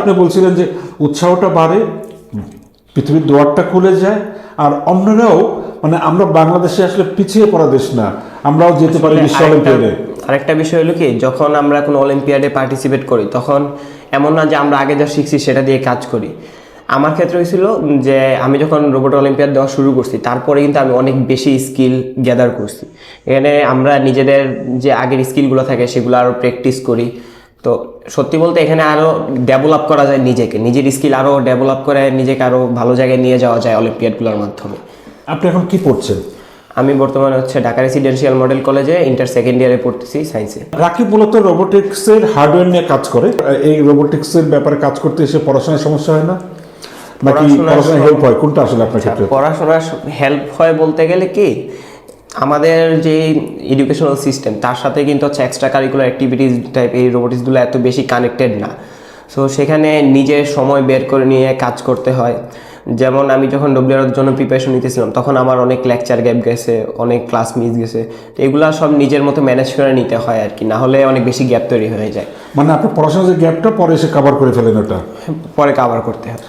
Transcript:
আপনি বলছিলেন যে উৎসাহটা বাড়ে পৃথিবীর দুয়ারটা খুলে যায় আর অন্যরাও মানে আমরা বাংলাদেশে আসলে পিছিয়ে পড়া দেশ না আমরাও যেতে পারি বিশ্ব অলিম্পিয়াডে। আরেকটা বিষয় হলো কি যখন আমরা কোনো অলিম্পিয়াডে পার্টিসিপেট করি তখন এমন না যে আমরা আগে যা শিখছি সেটা দিয়ে কাজ করি। আমার ক্ষেত্রে হয়েছিল যে আমি যখন রোবট অলিম্পিয়াড দেওয়া শুরু করছি তারপরে কিন্তু আমি অনেক বেশি স্কিল গ্যাদার করছি। এখানে আমরা নিজেদের যে আগের স্কিলগুলো থাকে সেগুলো আরও প্র্যাকটিস করি। তো সত্যি বলতে এখানে আরও ডেভেলপ করা যায় নিজেকে। নিজের স্কিল আরও ডেভেলপ করে নিজেকে আরও ভালো জায়গায় নিয়ে যাওয়া যায় অলিম্পিয়াডগুলোর মাধ্যমে। আপনি এখন কি পড়ছেন? আমি বর্তমানে হচ্ছে ঢাকা রেসিডেন্সিয়াল মডেল কলেজে ইন্টার সেকেন্ড ইয়ারে পড়তেছি সায়েন্সে রাকিব মূলত রোবোটিক্সের হার্ডওয়্যার নিয়ে কাজ করে। এই রোবোটিক্সের ব্যাপারে কাজ করতে এসে পড়াশোনার সমস্যা হয় না? নাকি পড়াশোনা হেল্প হয়? কোনটা আসলে আপনার ক্ষেত্রে? পড়াশোনার হেল্প হয় বলতে গেলে কি? আমাদের যে এডুকেশনাল সিস্টেম তার সাথে কিন্তু হচ্ছে এক্সট্রা কারিকুলার অ্যাক্টিভিটিস টাইপ এই রোবোটিক্সগুলো এত বেশি কানেক্টেড না। সো সেখানে নিজের সময় বের করে নিয়ে কাজ করতে হয়। যেমন আমি যখন ডব্লিউআর জন্য প্রিপারেশন নিতেছিলাম তখন আমার অনেক লেকচার গ্যাপ গেছে অনেক ক্লাস মিস গেছে। তো এগুলো সব নিজের মতো ম্যানেজ করে নিতে হয় আর কি না হলে অনেক বেশি গ্যাপ তৈরি হয়ে যায়। মানে আপনার পড়াশোনার যে গ্যাপটা পরে এসে কভার করে ফেলেন ওটা? পরে কাভার করতে হয়।